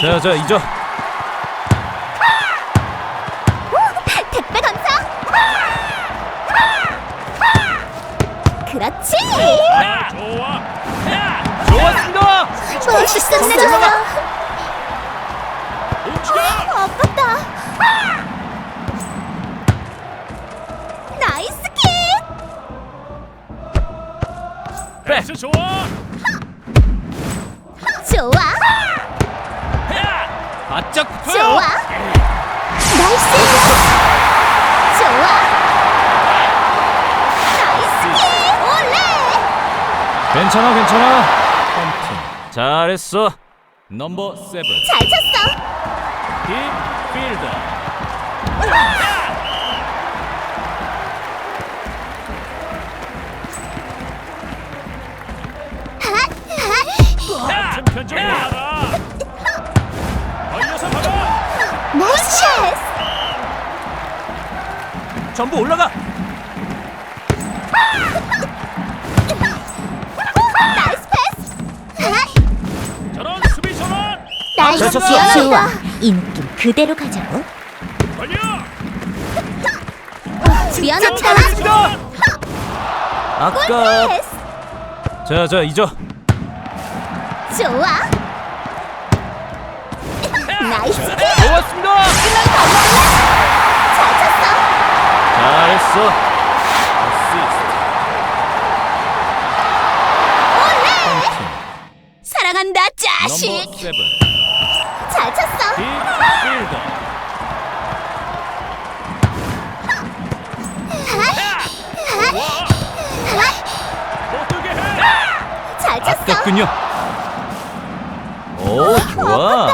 자, 자. 택배 감사. 그렇지. 야, 좋아. 야, 좋았습니다. 멋있었어. 움직여. 아깝다. 나이스 킥. 패스 좋아. 좋아. 야, 바짝 붙어요. 좋아. 나이스. 좋아. 나이스 킥. 올레. 괜찮아, 괜찮아. 펌팅. 잘했어. 넘버 세븐. 잘 쳤어. 딥 필더. 야, 좀 견적이 하라. 걸 전부 올라가. 나이스 패스. 저런 수비 전환. 나이스. 이 느낌 그대로 가자고. 걸려. 미안합니다. 아까. 패스. 자, 자, 잊어. 좋아. 나이스 킥. 좋았습니다. 잘했어. 어시스트. 사랑한다 자식. 넘버 세븐. 잘 쳤어. 해. 잘 쳤어. 아깝군요. 오, 좋아.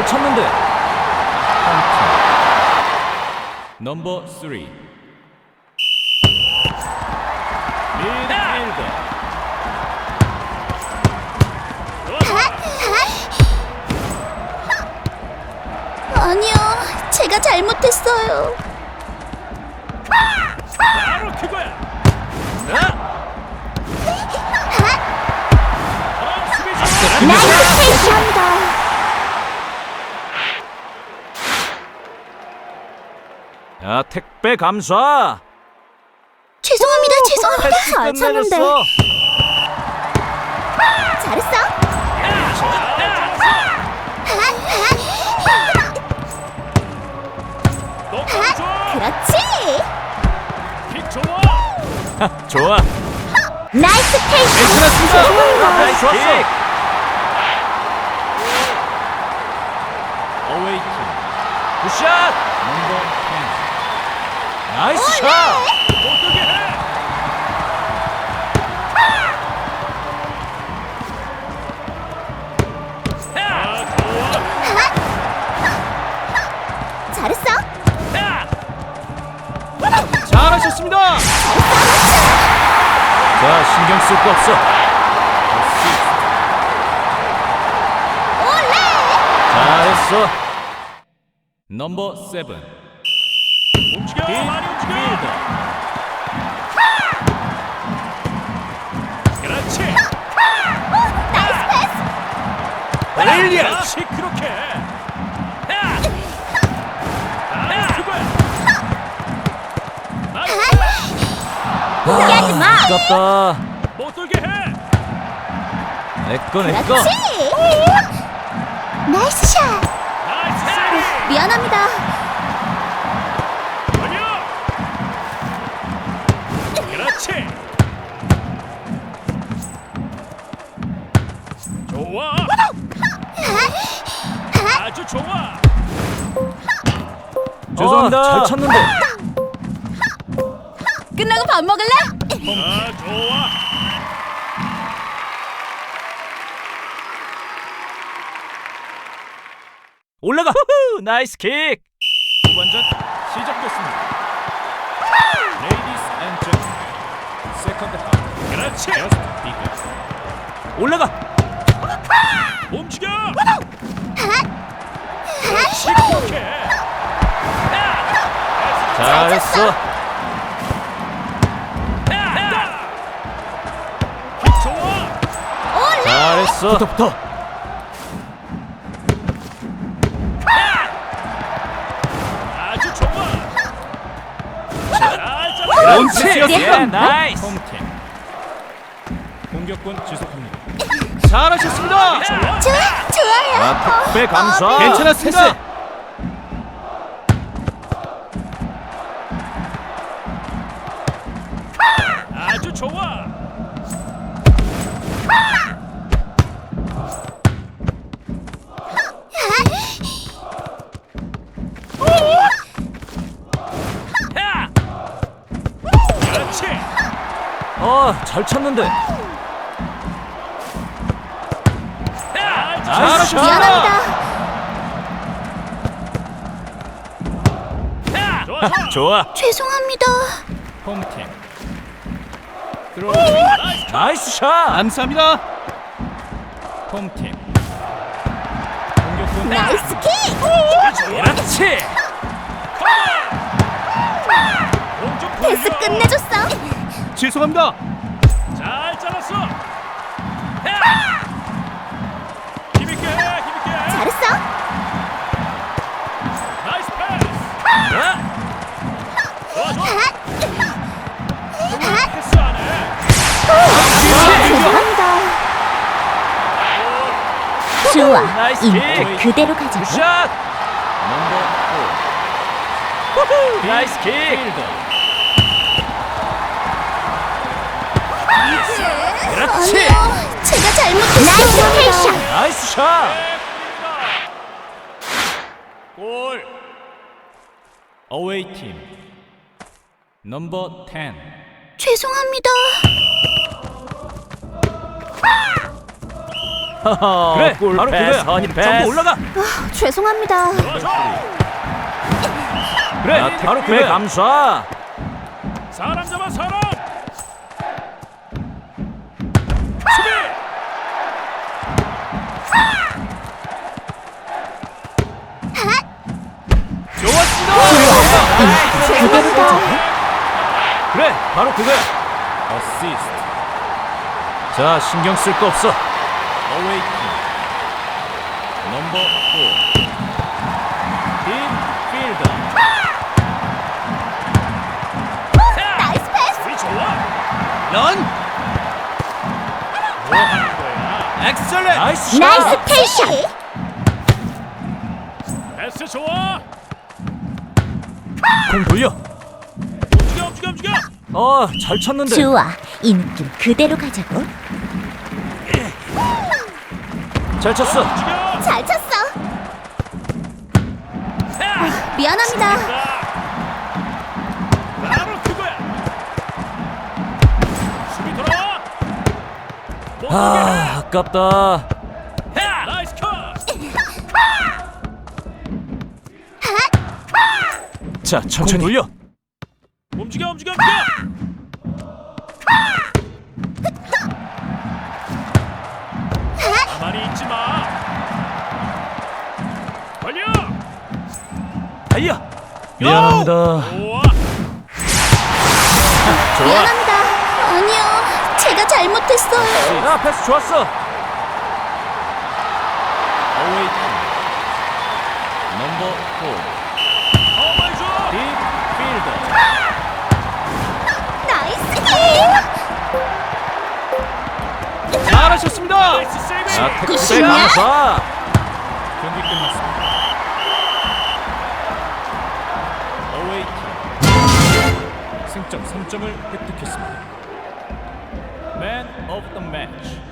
잘 쳤는데. 넘버 3. 미드필더. 아니요, 제가 잘못했어요. 바로 그거야. 야, 택배 감사. 죄송합니다, 죄송합니다. 잘 쳤는데. 끝내줬어. 잘했어. 그렇지. 킥 좋아. 나이스 패스. 괜찮았습니다. 죄송합니다. 나이스 좋았어. 어웨이킹. 굿샷. 넘버 10. 나이스 샷. 못 들게 해. 야, 좋아. 잘했어. 야, 잘하셨습니다. 자, 신경 쓸 거 없어. 올레. 잘했어. 넘버 세븐. 움직여. 많이 움직여. 필더. 그렇지. 나이스 패스. 브릴리언트. 그렇지 그렇게. 야. 야, 그거야. 나이스. 포기하지 마. 아깝다. 못 들게 해. 내꺼 내꺼. 그렇지. 나이스 샷. 나이스. 미안합니다. 그렇지. 좋아. 아주 좋아. 죄송합니다. 아, 잘 쳤는데. 끝나고 밥 먹을래? 아 좋아. 올라가. 후후, 나이스 킥. 후반전 시작됐습니다. Second half. 그렇지. 올라가. 움직여. 잘했어. 잘했어. 붙어 붙어. 잡았어. 런치. 네, 예, 나이스. 홈팀. 공격권 지속합니다. 잘하셨습니다. 좋아. 좋아, 좋아요. 아, 특배 감사. 어, 괜찮았습니다. 잘 쳤는데. 야! 나이스 샷. 미안합니다. 야! 좋아, 좋아. 죄송합니다. 홈팀. 들어오고 나이스 샷. 감사합니다. 홈팀. 공격권 나이스 킥. 그렇지. 패스. 끝내줬어. 죄송합니다. 나이스 킥. 그대로 가자. 샷. 넘버 4. 나이스 킥. 그렇지. 아니요, 제가 잘못했어요. 나이스 패션. 나이스 샷. 골. 어웨이 팀. 넘버 10. 죄송합니다. 그래. 골 바로 패스, 그거야. 패스. 올라가. 아, 죄송합니다. 그래. 바로 그래. 감사. 사람 잡아, 사람. 수비. 좋았습니다. 그대로 가자. 그래. 바로 그거야. 어시스트. 자, 신경 쓸 거 없어. 어웨이 팀. 넘버 4. 딥 필더. 나이스 패스. 우리 좋아. 런. 뭐 하는 거야? 엑셀렌. 나이스 샷. 나이스 패션. 패스 좋아. 공 돌려. 움직여, 움직여, 움직여. 어, 잘 쳤는데. 좋아. 이 느낌 그대로 가자고. 잘 쳤어. 잘 쳤어. 야! 미안합니다. 바로 그거야. 수비 아, 아깝다. 해. 야! 나이스 컷. 자, 천천히 돌려. 움직여, 움직여, 움직여. 미안합니다. 좋아. 미안합니다. 아니요. 제가 잘못했어요. 야, 패스 좋았어. 어웨이. 넘버 4. 어, 많이 줘. 딥 필더. 나이스 킥. 잘하셨습니다. 나이스 세이브. 굿샷. 경기 끝났습니다. 팀. 승점 3점을 획득했습니다. Man of the match.